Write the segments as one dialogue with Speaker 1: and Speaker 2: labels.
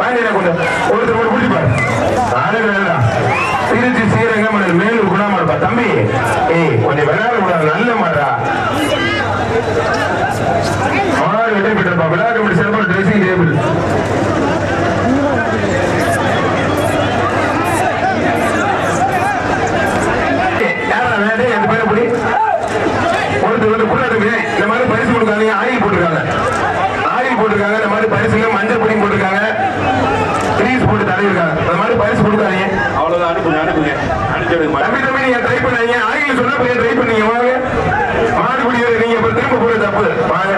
Speaker 1: பாண்டியனை கொண்டு ஒருத்தர் கூட பிடிப்பாரு. ஆளுங்களா திருச்சி ஸ்ரீரங்கம் அல்லது மேலூர் தம்பி ஏய் கொஞ்சம் விளையாட கூடாது நல்ல மாட்டா மாடு வெற்றி விளையாட பரிசு கொடுக்காதீங்க
Speaker 2: அவ்வளவுதான் அனுப்புங்க அனுப்புங்க. அனுப்பிச்சு
Speaker 1: தம்பி தம்பி நீங்க ட்ரை பண்ணீங்க ஆயில் சொன்னா போய் ட்ரை பண்ணீங்க வாங்க. மாடு பிடிக்கிறது நீங்க இப்ப திரும்ப போற தப்பு.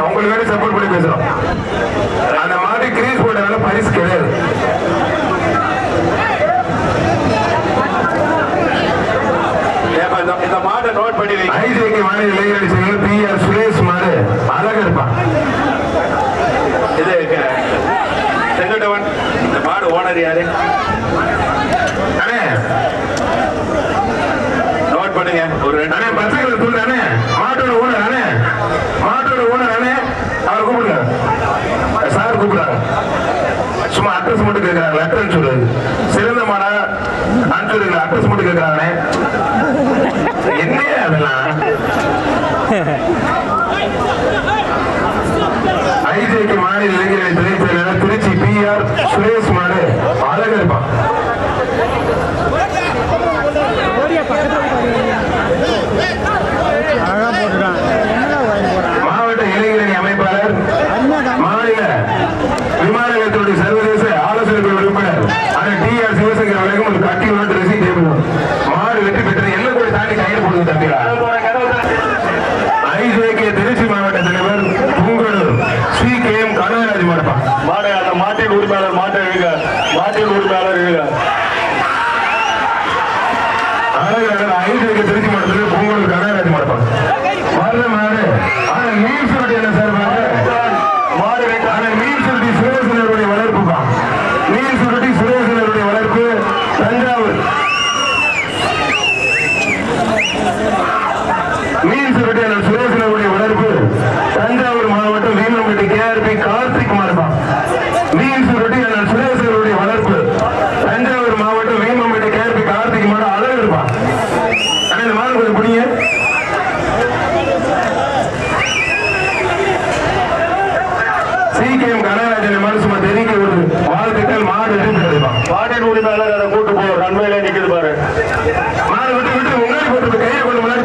Speaker 1: உங்களுக்கு வேண்டி சப்போர்ட் பண்ணி பேசுறோம் அந்த மாடு கிரீஸ் போட்டதால பரிசு கிடையாது.
Speaker 2: இந்த மாட்டை நோட் பண்ணி
Speaker 1: ஐஜேக்கு மாநில இளைஞரணி செயலர் பி ஆர் சுரேஷ் மாடு அழகா இருப்பான்
Speaker 2: இது க- செங்கோட்டவன் இந்த மாடு ஓனர் யாரு?
Speaker 1: அண்ணே.
Speaker 2: நோட் பண்ணுங்க. ஒரு ரெண்டு
Speaker 1: அண்ணே பச்சை கலர் அண்ணே. மாட்டோட ஓனர் அண்ணே. மாட்டோட ஓனர் அண்ணே. அவரை கூப்பிடுங்க. சார் கூப்பிடுறாங்க சும்மா அட்ரஸ் மட்டும் கேட்கறாங்க லெட்டர் சொல்லுது சிறந்த மாடா அனுப்பிச்சு அட்ரஸ் மட்டும் கேட்கறாங்கண்ணே என்ன அதெல்லாம்? ஐஜேக்கு மாநில இளைஞர்களின் துணை செயலாளர் திருச்சி பி ஆர் சுரேஷ் மாடு அழகா இருப்பான்
Speaker 3: அழகா போட்டுருக்கான் என்னடா வாங்கி போறான்
Speaker 1: மாவட்ட இளைஞரணி அமைப்பாளர் மாநில கர்நாடகத்தினுடைய சர்வதேச ஆலோசனை குழு உறுப்பினர் ஆனால் டி ஆர் சிவசங்கர் அவர்களுக்கும் ஒரு கட்டி உணர்ந்து ரசி டேபிள் மாடு வெற்றி பெற்றது எல்லாம் கூட தாண்டி கையில் கொடுத்து தம்பிடா ஐஜேகே திருச்சி மாவட்ட தலைவர் Pungalur C K M Kanagaraj மாடப்பா
Speaker 2: மாடு அந்த மாட்டின் உரிமையாளர் மாட்டை எழுக மாட்டின் உரிமையாளர் எழுக
Speaker 1: அழகர் ஐஜேகே திருச்சி மாவட்டத்தில் புங்கலூர் கனகராஜ் மாடப்பா மாடு மாடு ஆனால் மீன் வளர்ப்பு. தஞ்சாவூர் மாவட்டம் கார்த்திக் மாடு அழகு இருப்பான் அண்ணா இந்த மாடு கொஞ்சம் பிடிங்க. சீக்கிரம் கனகராஜன் மாடு சும்மா தெரிவிக்க விடுது. வாழ்த்துக்கள் மாடு வெற்றி பெறுவான்
Speaker 2: மாட்டின் உரிமையாளர் அதை கூட்டு போ ரன்வேல நிக்குது பாரு.
Speaker 1: மாடு விட்டு விட்டு முன்னாடி போட்டு கையை கொண்டு முன்னாடி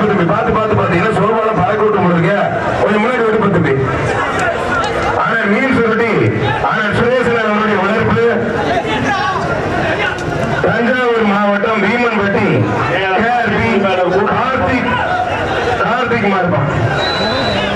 Speaker 1: My Bhatt.